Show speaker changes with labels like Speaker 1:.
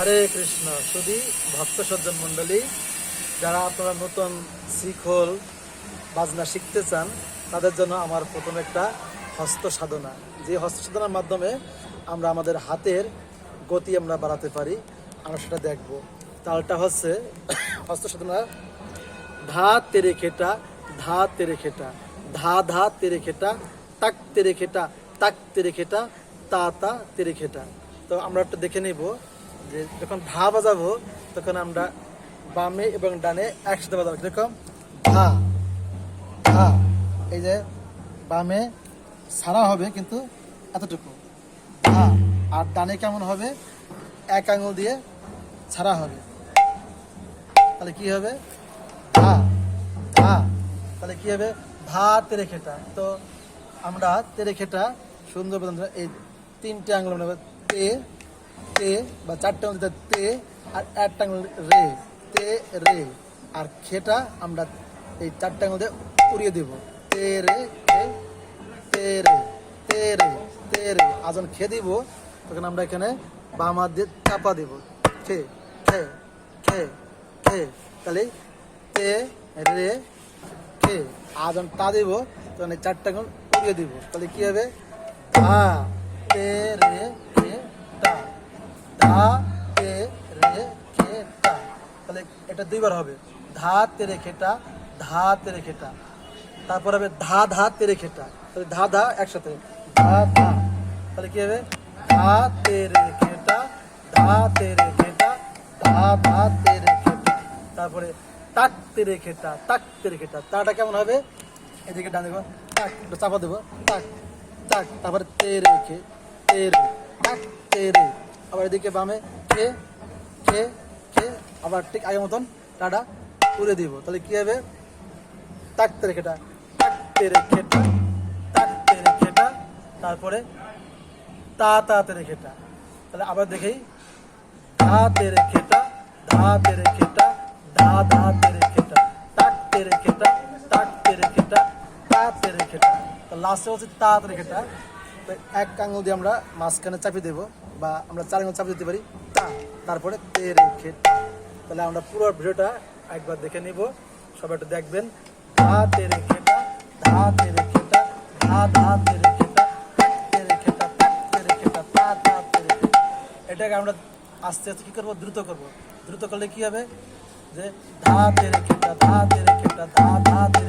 Speaker 1: হরে কৃষ্ণ শুধু ভক্ত সজ্জন মণ্ডলী, যারা আপনারা নতুন শিখল বাজনা শিখতে চান, তাদের জন্য আমার প্রথম একটা হস্ত সাধনা। যে হস্ত সাধনার মাধ্যমে আমরা আমাদের হাতের গতি আমরা বাড়াতে পারি, আমরা সেটা দেখব। তালটা হচ্ছে হস্ত সাধনার ধা তেরে খেটা, ধা তেরে খেটা, ধা ধা তেরে খেটা, তাক তেরে খেটা, তাক তেরে খেটা, তা তা তেরে খেটা। তো আমরা একটা দেখে নেব। যে যখন ধা বাজাবো, তখন আমরা বামে এবং ডানে একসাথে বাজাবো। যেরকম ধা। ধা। এই যে বামে সারা হবে কিন্তু এতটুকু। ধা। আর ডানে কেমন হবে? এক আঙুল দিয়ে ছাড়া হবে। তাহলে কি হবে? ধা। ধা। তাহলে কি হবে? ধা তেরে খেটা তো আমরা তেরে খেটা সুন্দর এই তিনটে আঙুল নেব তে তে বা চারটে আঙুল তে আর একটা রে, তে রে। আর খেটা আমরা এই চারটে দিয়ে উড়িয়ে দেব। তে রে খে তে রে তে রে তে রে। আর যখন খে দিব, তখন আমরা এখানে বাম হাত দিয়ে চাপা দেব। খে খে খে খে। তাহলে তে রে, খে। আর যখন তা দেব, তখন এই চারটা গুণ উড়িয়ে দিব। তাহলে কি হবে? ধা তে রে এটা দুইবার হবে। ধা তে রে খেটা ধা তে রে খেটা। তারপর হবে ধা ধা তেরে খেটা। তাহলে ধা ধা একসাথে ধা ধা। তাহলে কি হবে? ধা তেরে খেটা, ধা তেরে খেটা, ধা ধা তেরে খেটা। তারপরে তাক তেরে খেটা, তাক তেরে খেটা। তাটা কেমন হবে? এদিকে ডান দেবো তাক, একটু চাপা দেবো। তাক তাক। তারপরে তেরে খে, তেরে। তাক, তেরে। আবার এদিকে বামে খে খে খে। আবার ঠিক আগের মতন টাটা উড়ে দিব। তাহলে কি হবে? তাকতে রেখেটা তাকতে রেখেটা তাকতে রেখেটা তারপরে তা তাতে রেখেটা তাহলে আবার দেখেই ধা তেরে খেটা ধা তেরে খেটা ধা ধা তেরে খেটা তাক তেরে খেটা তাক তেরে খেটা তা তেরে খেটা তো লাস্টে হচ্ছে তা তেরে খেটা তো এক আঙুল দিয়ে আমরা মাঝখানে চাপিয়ে দেবো বা আমরা চার আঙুল চাপিয়ে দিতে পারি। তা, তারপরে তেরে খেটা তাহলে আমরা পুরো ভিডিওটা একবার দেখে নিব। সবাই একটু দেখবেন। ধা ধা ধা ধা এটাকে আমরা আস্তে আস্তে কি করব? দ্রুত করব। দ্রুত করলে কি হবে? যে ধা তেরে খেটা ধা তেরে খেটা ধা ধা তেরে